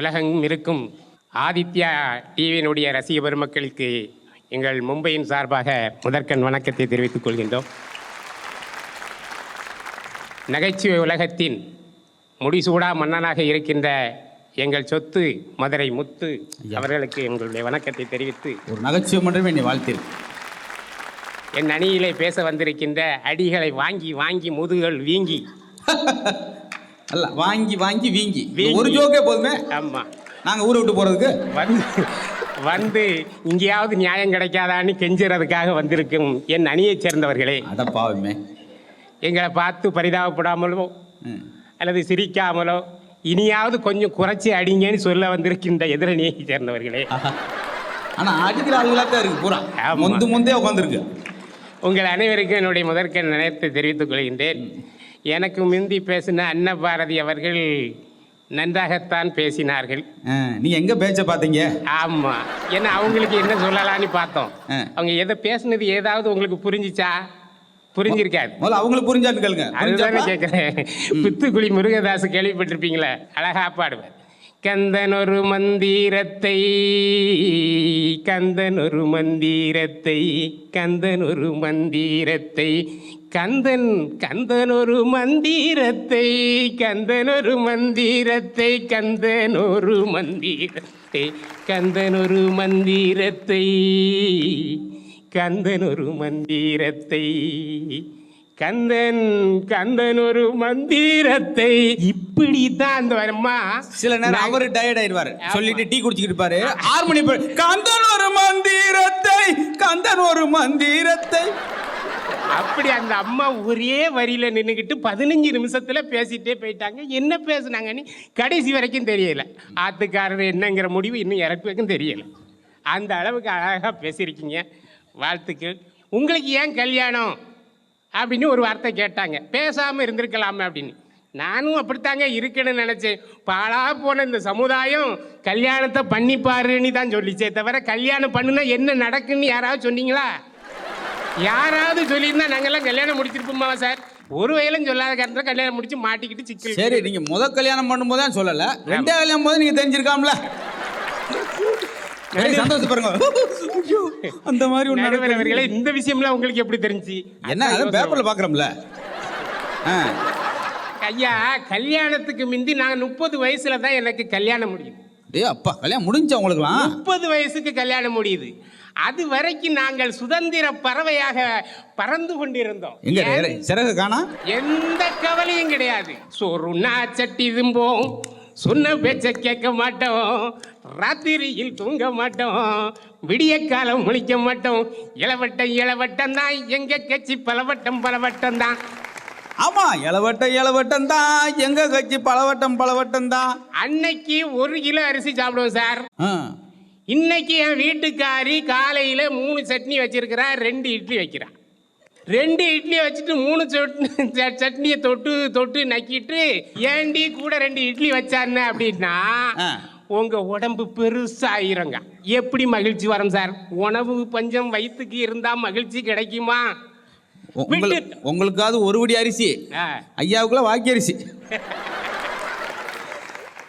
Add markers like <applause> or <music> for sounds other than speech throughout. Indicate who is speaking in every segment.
Speaker 1: உலகெங்கும் இருக்கும் ஆதித்யா டிவியினுடைய ரசிக பெருமக்களுக்கு எங்கள் மும்பையின் சார்பாக முதற்கண் வணக்கத்தை தெரிவித்துக் கொள்கின்றோம். நகைச்சுவை உலகத்தின் முடிசூடா மன்னனாக இருக்கின்ற எங்கள் சொத்து மதுரை முத்து அவர்களுக்கு எங்களுடைய வணக்கத்தை தெரிவித்து
Speaker 2: ஒரு நகைச்சுவை மட்டுமே என்னை வாழ்த்தீர்.
Speaker 1: என் அணியிலே பேச வந்திருக்கின்ற அடிகளை வாங்கி வாங்கி முதுகுகள் வீங்கி. <laughs>
Speaker 2: அல்ல வாங்கி வாங்கி வீங்கி. ஒரு ஜோக்கே போதுமே.
Speaker 1: ஆமாம்
Speaker 2: நாங்க ஊரை விட்டு போறதுக்கு.
Speaker 1: வந்து வந்து இங்கேயாவது நியாயம் கிடைக்காதான்னு கெஞ்சுறதுக்காக வந்திருக்கும் என் அணியைச் சேர்ந்தவர்களே.
Speaker 2: அட பாவமே.
Speaker 1: எங்களை பார்த்து பரிதாபப்படாமலோ. அல்லது சிரிக்காமலோ இனியாவது கொஞ்சம் குறைச்சி அடிங்கன்னு சொல்ல வந்திருக்கின்ற எதிரணியை சேர்ந்தவர்களே.
Speaker 2: ஆஹா. ஆனா அடிக்கிற ஆளுகளா தான் இருக்கு பூரா. முந்து முந்தே உட்காந்துருக்கு
Speaker 1: உங்கள் அனைவருக்கும் என்னுடைய முதற்க நினைத்து தெரிவித்துக் கொள்கின்றேன். எனக்கு முந்தி பேசின அன்னபாரதி அவர்கள் நன்றாகத்தான் பேசினார்கள்.
Speaker 2: நீங்க எங்க பேச்ச பாத்தீங்க?
Speaker 1: ஆமா. ஏன்னா அவங்களுக்கு என்ன சொல்லலாம்னு பார்த்தோம். அவங்க எதை பேசுனது ஏதாவது உங்களுக்கு புரிஞ்சிச்சா? புரிஞ்சிருக்காது.
Speaker 2: முதல்ல அவங்களுக்கு புரிஞ்சான்னு கேளுங்க.
Speaker 1: அதுதானே? கேட்குறேன் புத்துக்குழி முருகதாஸ் கேள்விப்பட்டிருப்பீங்களே அழகா பாடுவார். கந்தன் ஒரு மந்திரத்தை கந்தன் ஒரு மந்திரத்தை கந்தன் ஒரு மந்திரத்தை கந்தன் கந்தன் ஒரு மந்திரத்தை கந்தன் ஒரு மந்திரத்தை கந்தன் ஒரு மந்திரத்தை கந்தன் ஒரு மந்திரத்தை கந்தன் ஒரு மந்திரத்தை கந்தன் கந்தன் ஒரு மந்திரத்தை. இப்படி தான் அந்த வரமா
Speaker 2: சில நேரம் அவரு டயர்ட் ஆயிடுவாரு. சொல்லிட்டு டீ குடிச்சிட்டு இருப்பாரு. ஆறு மணி கந்தன் ஒரு மந்திரத்தை கந்தன் ஒரு மந்திரத்தை.
Speaker 1: அப்படி அந்த அம்மா ஒரே வரியில் நின்றுக்கிட்டு பதினஞ்சு நிமிஷத்தில் பேசிகிட்டே போயிட்டாங்க. என்ன பேசுனாங்கன்னு கடைசி வரைக்கும் தெரியலை. ஆத்துக்காரர் என்னங்கிற முடிவு இன்னும் இறக்குவதுக்கும் தெரியலை. அந்த அளவுக்கு அழகாக பேசியிருக்கீங்க. வாழ்த்துக்கள். உங்களுக்கு ஏன் கல்யாணம்? அப்படின்னு ஒரு வார்த்தை கேட்டாங்க. பேசாமல் இருந்திருக்கலாமே அப்படின்னு. நானும் அப்படித்தாங்க இருக்கணும்னு நினச்சேன். பாழாக போன இந்த சமுதாயம் கல்யாணத்தை பண்ணிப்பாருன்னு தான் சொல்லிச்சே தவிர கல்யாணம் பண்ணுனா என்ன நடக்குன்னு யாராவது சொன்னீங்களா? யாராவது சொல்லியிருந்தா நாங்கெல்லாம் கல்யாணம் முடிச்சிருப்போமா சார்? ஒரு வயலும் சொல்லாத காரணத்துல கல்யாணம் முடிச்சு மாட்டிக்கிட்டு சிக்கல்
Speaker 2: சரி நீங்க முத கல்யாணம் பண்ணும்போது தான் சொல்லல. ரெண்டே கல்யாணம் போது நீங்க தெரிஞ்சிருக்காம்ல? சரி, சந்தோஷப்படுங்க ஐயோ, அந்த மாதிரி நடக்குது.
Speaker 1: அவர்களே இந்த விஷயம்லாம் உங்களுக்கு எப்படி தெரிஞ்சு?
Speaker 2: என்ன அது பேப்பர்ல பாக்குறோம்ல.
Speaker 1: ஐயா கல்யாணத்துக்கு முந்தி நான் முப்பது வயசுல தான் எனக்கு கல்யாணம் முடியுது
Speaker 2: டேய் அப்பா கல்யாணம் முடிஞ்சா உங்களுக்குலாம்
Speaker 1: முப்பது வயசுக்கு கல்யாணம் முடியுது. அது வரைக்கும் நாங்கள் சுதந்திர பறவையாக பறந்து கொண்டிருந்தோம்.
Speaker 2: எங்க சிறகு காணா?
Speaker 1: எந்த கவலையும் கிடையாது. சொருணா சட்டி தும்போம் சொன்ன பேச்ச கேட்க மாட்டோம். ராத்திரியில் தூங்க மாட்டோம். விடிய காலம் முழிக்க மாட்டோம். இளவட்டம் இளவட்டம் தான். எங்க கட்சி பலவட்டம் பலவட்டம் தான்.
Speaker 2: ஆமா இளவட்டம் இளவட்டம் தான் எங்க கட்சி பலவட்டம் பலவட்டம் தான்
Speaker 1: அன்னைக்கு ஒரு கிலோ அரிசி சாப்பிடுவோம் சார். இன்னைக்கு என் வீட்டுக்காரி காலையில மூணு சட்னி வச்சிருக்கிறா ரெண்டு இட்லி வைக்கிறா ரெண்டு இட்லியை வச்சுட்டு மூணு சட்னியை தொட்டு தொட்டு நக்கிட்டு ஏண்டி கூட ரெண்டு இட்லி வச்சாருன்னு அப்படின்னா. உங்க உடம்பு பெருசாயிருங்க. எப்படி மகிழ்ச்சி வரும் சார்? உணவு பஞ்சம் வயிற்றுக்கு இருந்தா மகிழ்ச்சி கிடைக்குமா?
Speaker 2: உங்களுக்காவது ஒரு படி அரிசி. ஐயாவுக்குள்ள வாக்கி அரிசி.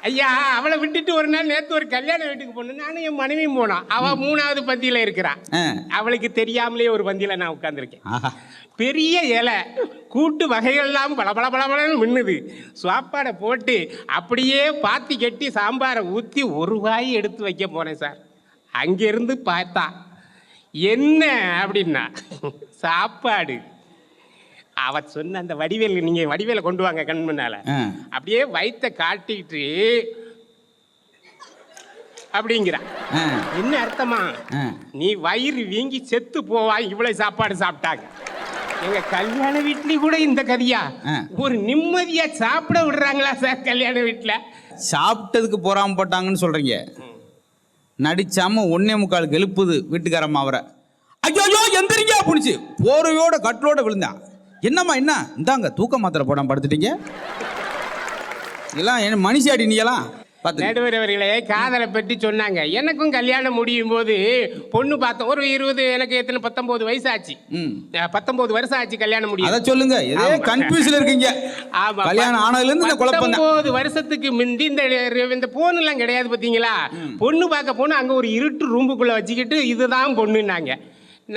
Speaker 1: ஐயா அவளை விட்டுட்டு ஒரு நாள் நேத்து ஒரு கல்யாண வீட்டுக்கு போனேன் நானும் என் மனைவியும் போனோம். அவ மூணாவது பந்தியில இருக்கிறா.
Speaker 2: ஆ.
Speaker 1: அவளுக்கு தெரியாமலே ஒரு பந்தியில நான் உட்கார்ந்திருக்கேன்.
Speaker 2: ஆஹா.
Speaker 1: பெரிய இலை கூட்டு வகைகள்லாம் பல பல பலன்னு மின்னுது. சாப்பாடை போட்டு அப்படியே பாத்தி கட்டி சாம்பாரை ஊற்றி ஒரு வாய் எடுத்து வைக்க போனேன் சார். அங்கேருந்து பார்த்தா என்ன அப்படின்னா சாப்பாடு. அவ சொன்ன அந்த வடிவேல் நீங்க வடிவேல கொண்டு வாங்க கண் முன்னால. அப்படியே வயித்தை காட்டிட்டு அப்படிங்கிறா. என்ன அர்த்தமா. நீ வயிறு வீங்கி செத்து போவாய் இவ்வளவு சாப்பாடு சாப்பிட்டாங்க. எங்க கல்யாண வீட்லயும் கூட இந்த கதியா. ஒரு நிம்மதியா சாப்பிட விடுறாங்களா சார் கல்யாண வீட்டுல
Speaker 2: சாப்பிட்டதுக்கு போறாம போட்டாங்கன்னு சொல்றீங்க நடிச்சாம ஒன்னே முக்காலுக்கு எழுப்புது வீட்டுக்காரம்மா அவரை. ஐயோ எந்திரிங்க புடிச்சு போர்வையோட கட்டிலோட விழுந்தான். என்னம்மா என்ன? இந்தாங்க தூக்க மாத்திரை போடாம படுத்துட்டீங்க. எல்லாம் என்ன மனுஷாடி நீங்களாம் பார்த்துங்க.
Speaker 1: நடுவர் அவர்களே காதலை பற்றி சொன்னாங்க. எனக்கும் கல்யாணம் முடியும் போது பொண்ணு பார்த்தோம் ஒரு இருபது எனக்கு எத்தனை பத்தொன்பது வயசு ஆச்சு பத்தொன்பது வருஷம் ஆச்சு கல்யாணம் முடியும்.
Speaker 2: அதை சொல்லுங்க.
Speaker 1: ஆமா.
Speaker 2: கன்ஃபியூஸ்ல இருக்கீங்க.
Speaker 1: ஆமா.
Speaker 2: கல்யாணம் ஆனதுல இருந்து
Speaker 1: பத்தொன்பது வருஷத்துக்கு முந்தி இந்த இந்த போன் எல்லாம் கிடையாது பாத்தீங்களா பொண்ணு பார்க்க போன அங்க ஒரு இருட்டு ரூமுக்குள்ள வச்சுக்கிட்டு இதுதான் பொண்ணுன்னாங்க.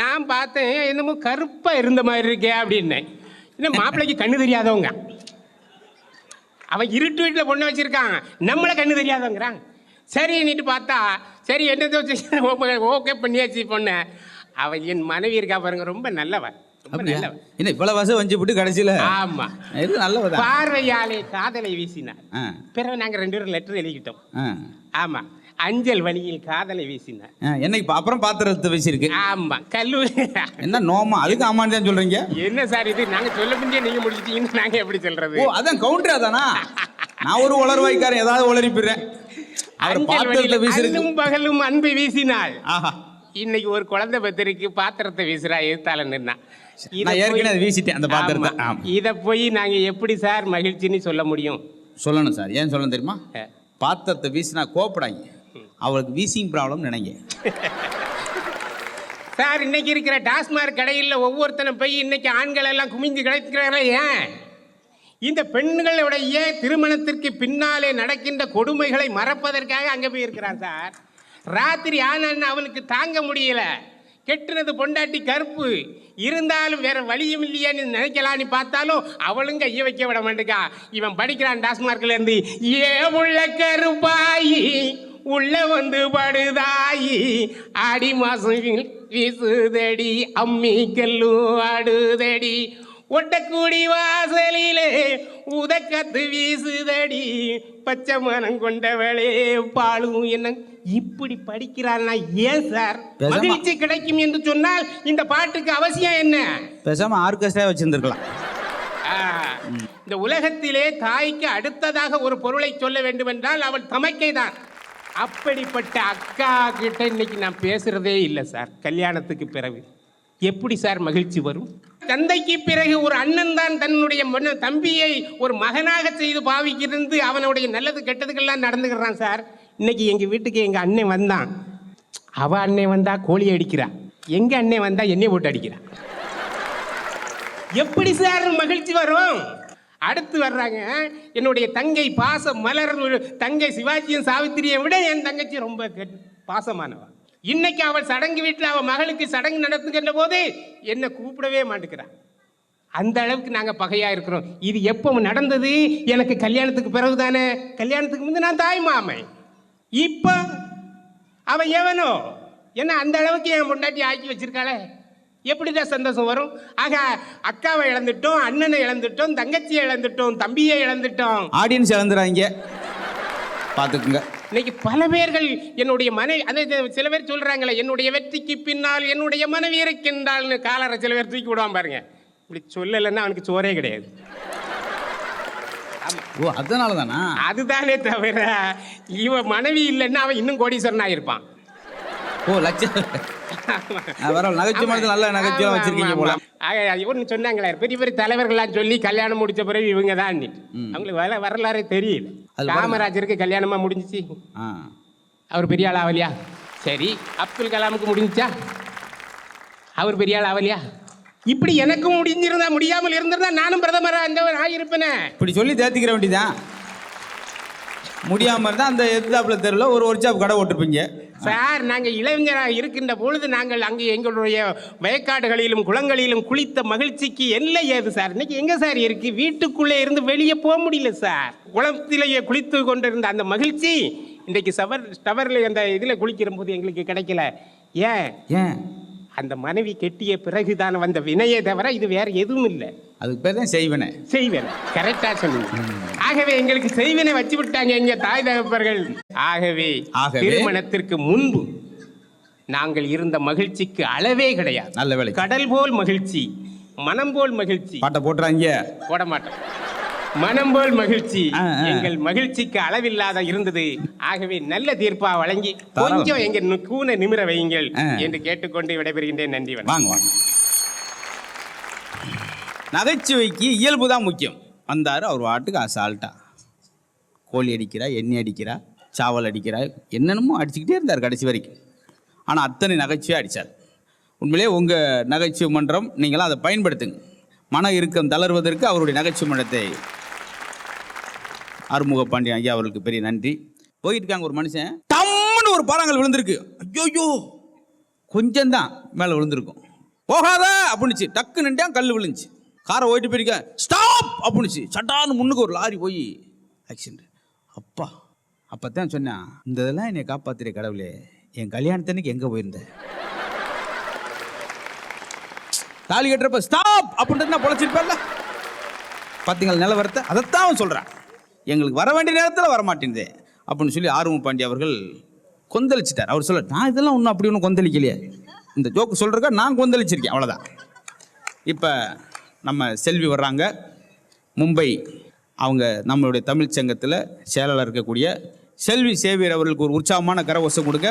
Speaker 1: நான் பார்த்தேன் என்னமோ கருப்பா இருந்த மாதிரி இருக்கே அப்படின்னேன் இன்னும் மாப்பிள்ளைக்கு கண்ணு தெரியாதவங்க. அவன் இருட்டு வீட்டில் பொண்ணு வச்சிருக்கான். நம்மளை கண்ணு தெரியாதவங்கிறான். சரி நீட்டு பார்த்தா சரி என்னதோ ஓகே பண்ணியாச்சு பொண்ணு. அவன் என் மனைவி இருக்கா பாருங்க ரொம்ப நல்லவன் நல்லவன்
Speaker 2: என்ன இவ்வளவு வருஷம் வஞ்சு விட்டு கடைசியில?
Speaker 1: ஆமா.
Speaker 2: இது நல்லவதான்.
Speaker 1: பார்வையாலே காதலை வீசினார். பிறகு நாங்க ரெண்டு பேரும் லெட்டர் எழுதிக்கிட்டோம். ஆமா. அஞ்சல் வழியில் காதலை வீசினார்.
Speaker 2: ஆ, என்னைக்கு அப்புறம் பாத்திரத்தை வச்சிருக்கு
Speaker 1: ஆமா கல்லூரி
Speaker 2: என்ன நோமா? அதுக்கு ஆமான்னு தான் சொல்றீங்க?
Speaker 1: என்ன சார் இது? நாங்க சொல்ல முடிஞ்சே நீங்க முடிச்சிட்டீங்கன்னு நாங்க எப்படி சொல்றது?
Speaker 2: ஓ அதான் கவுண்டரா தானா? நான் ஒரு உளர்வாய்க்காரன் ஏதாவது உளறிப்பிடுறேன் அவர் பாத்திரத்தை வீசிருக்கு
Speaker 1: பகலும் அன்பு வீசினாள்.
Speaker 2: ஆஹா.
Speaker 1: இன்னைக்கு ஒரு குழந்தை பத்திரிக்கு பாத்திரத்தை வீசுறா எதிர்த்தால நின்னா.
Speaker 2: ஏற்கனவே வீசிட்டேன் அந்த பாத்திரத்தை.
Speaker 1: இத போய் நாங்க எப்படி சார் மகிழ்ச்சின்னு சொல்ல முடியும்?
Speaker 2: சொல்லணும் சார். ஏன் சொல்லணும் தெரியுமா. பாத்திரத்தை வீசினா கோப்படாங்க அவளுக்கு வீசிங் ப்ராப்ளம் நினைங்க.
Speaker 1: சார் இன்னைக்கு இருக்கிற டாஸ்மாக் கடையில் ஒவ்வொருத்தனும் போய் இன்னைக்கு ஆண்கள் எல்லாம் குமிஞ்சு கிடைக்கிறாங்களே ஏன்? இந்த பெண்களுடைய திருமணத்திற்கு பின்னாலே நடக்கின்ற கொடுமைகளை மறப்பதற்காக அங்கே போயிருக்கிறான் சார் ராத்திரி ஆனான்னு அவனுக்கு தாங்க முடியல. கெட்டுனது பொண்டாட்டி கருப்பு. இருந்தாலும் வேற வழியும் இல்லையான்னு நினைக்கலான்னு பார்த்தாலும் அவளும் கைய வைக்க விட மாட்டேக்கா. இவன் படிக்கிறான் டாஸ்மார்க்லேருந்து ஏ உள்ள கருப்பாயி உள்ள வந்து படுதாயி ஆடி மாசம் வீசுதடி அம்மி கல்லு ஆடுதடி. ஒட்டக்குடி வாசலிலே உதக்கத்து வீசுதடி. பச்சை மனம் கொண்டவளே பாலும் என்ன இப்படி படிக்கிறான்னா ஏன் சார்? மகிழ்ச்சி கிடைக்கும் என்று சொன்னால் இந்த பாட்டுக்கு அவசியம் என்ன?
Speaker 2: பேசாம ஆர்கெஸ்ட்ரா வச்சிருந்துருக்கலாம்.
Speaker 1: இந்த உலகத்திலே தாய்க்கு அடுத்ததாக ஒரு பொருளை சொல்ல வேண்டும் என்றால் அவள் தமக்கை தான் அப்படிப்பட்ட அக்கா கிட்ட இன்னைக்கு நான் பேசுறதே இல்லை சார். கல்யாணத்துக்கு பிறகு. எப்படி சார் மகிழ்ச்சி வரும்? தந்தைக்கு பிறகு ஒரு அண்ணன் தான் தன்னுடைய தம்பியை ஒரு மகனாக செய்து பாவிக்கிறது அவனுடைய நல்லது கெட்டதுக்கெல்லாம் நடந்துக்கிறான் சார். இன்னைக்கு எங்கள் வீட்டுக்கு எங்கள் அண்ணன் வந்தான். அவ அண்ணன் வந்தா கோழி அடிக்கிறா. எங்க அண்ணன் வந்தா எண்ணெய் போட்டு அடிக்கிறா. எப்படி சார் மகிழ்ச்சி வரும்? அடுத்து வர்றாங்க. என்னுடைய தங்கை பாச மலர் தங்கை சிவாஜியும் சாவித்திரியை விட என் தங்கச்சி ரொம்ப கெட்- இன்னைக்கு அவள் சடங்கு வீட்டில் அவள் மகளுக்கு சடங்கு நடத்துகின்ற போது என்னை கூப்பிடவே மாட்டேங்கிறான் அந்த அளவுக்கு நாங்கள் பகையாக இருக்கிறோம். இது எப்போ நடந்தது. எனக்கு கல்யாணத்துக்கு பிறகு தானே கல்யாணத்துக்கு முந்தைய நான் தாய் மாமை இப்போ அவன் எவனோ? என்ன அந்த அளவுக்கு என் பொண்டாட்டி ஆக்கி வச்சிருக்காளே? எப்படிதான் சந்தோஷம் வரும்? ஆக அக்காவை இழந்துட்டோம் அண்ணனை இழந்துட்டோம் தங்கச்சியை இழந்துட்டோம் தம்பியை இழந்துட்டோம்.
Speaker 2: ஆடியன்ஸ் இழந்துறாங்க. பார்த்துக்குங்க.
Speaker 1: இன்னைக்கு பல பேர்கள் என்னுடைய மனைவி அதை சில பேர் சொல்றாங்களே என்னுடைய வெற்றிக்கு பின்னால் என்னுடைய மனைவி இருக்கின்றாள்னு காலரை சில பேர் தூக்கி விடுவான் பாருங்க. இப்படி சொல்லலைன்னா அவனுக்கு சோறே கிடையாது.
Speaker 2: ஓ அதனால தானா
Speaker 1: அதுதானே தவிர இவன் மனைவி இல்லைன்னா அவன் இன்னும் கோடீஸ்வரனா இருப்பான்
Speaker 2: ஓ லட்சம் வர நகைச்சுவை நல்ல நகைச்சுவை வச்சிருக்கீங்க போல.
Speaker 1: இவன்னு சொன்னாங்களே பெரிய பெரிய தலைவர்கள்லாம் சொல்லி கல்யாணம் முடிச்ச பிறகு இவங்க தான் அவங்களுக்கு வர வரலாறே தெரியல. காமராஜருக்கு கல்யாணமா முடிஞ்சிச்சு. அவர் பெரிய ஆள் ஆகலையா சரி அப்துல் கலாமுக்கு முடிஞ்சுச்சா? அவர் பெரிய ஆள் ஆகலையா இப்படி எனக்கும் முடிஞ்சிருந்தா முடியாமல் இருந்திருந்தா நானும் பிரதமரா அந்த ஆகியிருப்பேனே
Speaker 2: இப்படி சொல்லி தேத்திக்கிற வேண்டியதான் முடியாம இருந்தா அந்த எதிர்த்தாப்புல தெருவில் ஒரு ஒர்க் ஷாப் கடை ஓட்டிருப்பீங்க
Speaker 1: சார் நாங்கள் இளைஞராக இருக்கின்ற பொழுது நாங்கள் அங்கே எங்களுடைய வயக்காடுகளிலும் குளங்களிலும் குளித்த மகிழ்ச்சிக்கு எல்லை ஏது சார்? இன்னைக்கு எங்கே சார் இருக்கு? வீட்டுக்குள்ளே இருந்து வெளியே போக முடியல சார். குளத்திலேயே குளித்து கொண்டிருந்த அந்த மகிழ்ச்சி இன்றைக்கு சவர் டவரில் அந்த இதில் குளிக்கிற போது எங்களுக்கு கிடைக்கல. ஏன்?
Speaker 2: ஏன்?
Speaker 1: அந்த மனைவி கெட்டிய பிறகுதான் வந்த வினையே தவிர இது வேற எதுவும் இல்லை.
Speaker 2: அதுக்கு பேர் தான் செய்வனே.
Speaker 1: செய்வன். கரெக்டா சொன்னீங்க. ஆகவே எங்களுக்கு செய்வனை வச்சு விட்டாங்க எங்க தாய் தகப்பர்கள். ஆகவே? திருமணத்திற்கு முன்பு நாங்கள் இருந்த மகிழ்ச்சிக்கு அளவே கிடையாது.
Speaker 2: நல்ல வேலை
Speaker 1: கடல் போல் மகிழ்ச்சி மனம் போல் மகிழ்ச்சி.
Speaker 2: பாட்டை போட்டுறாங்க.
Speaker 1: போட மாட்டோம். மனம் போல் மகிழ்ச்சி. எங்கள் மகிழ்ச்சிக்கு அளவில்லாத இருந்தது. ஆகவே நல்ல தீர்ப்பா வழங்கி. கொஞ்சம் எங்க கூனை நிமிர வையுங்கள். என்று கேட்டுக்கொண்டு விடைபெறுகின்றேன் நன்றி
Speaker 2: வாங்க வாங்க. நகைச்சுவைக்கு இயல்பு தான் முக்கியம். வந்தார் அவர் வாட்டுக்கு அசால்ட்டா. கோழி அடிக்கிறா எண்ணெய் அடிக்கிறா சாவல் அடிக்கிறாய் என்னென்னமோ அடிச்சுக்கிட்டே இருந்தார் கடைசி வரைக்கும். ஆனால் அத்தனை நகைச்சுவையாக அடித்தார் உண்மையிலே உங்கள் நகைச்சுவை மன்றம் நீங்களாம் அதை பயன்படுத்துங்க. மன இறுக்கம் தளர்வதற்கு அவருடைய நகைச்சுவை மன்றத்தை ஆறுமுக பாண்டியன் ஐயா அவர்களுக்கு பெரிய நன்றி. போயிட்டு இருக்காங்க ஒரு மனுஷன். தம்னு ஒரு பாறாங்கல் விழுந்திருக்கு. ஐயோயோ கொஞ்சம்தான் மேலே விழுந்திருக்கும். போகாத அப்படின்னுச்சு. டக்கு நின்றான் கல் விழுந்துச்சு. காரை ஓட்டிட்டு போயிருக்க ஸ்டாப் அப்படின்னுச்சு. சட்டான்னு முன்னுக்கு ஒரு லாரி போய் ஆக்சிடென்ட் அப்பா அப்போ தான் சொன்னேன் இந்த இதெல்லாம் என்னை காப்பாத்துற கடவுளே. என் கல்யாணத்தன்னைக்கு எங்கே போயிருந்தேன் தாலி கட்டுறப்ப ஸ்டாப்! அப்படின்ட்டு நான் பொழைச்சிருப்பேன்ல பார்த்தீங்களா நிலவரத்தை? அதைத்தான் அவன் சொல்கிறான் எங்களுக்கு வர வேண்டிய நேரத்தில் வர அப்படின்னு சொல்லி ஆர்வம் பாண்டி அவர்கள் கொந்தளிச்சிட்டார். அவர் சொல்ல நான் இதெல்லாம் ஒன்றும் அப்படி ஒன்றும் கொந்தளிக்கலையே. இந்த ஜோக்கு சொல்கிறக்கா நான் கொந்தளிச்சிருக்கேன். அவ்வளோதான் இப்போ நம்ம செல்வி வர்றாங்க. மும்பை அவங்க நம்மளுடைய தமிழ்ச்சங்கத்தில் செயலாளர் இருக்கக்கூடிய செல்வி சேவியர் அவர்களுக்கு ஒரு உற்சாகமான கரவசம் கொடுக்க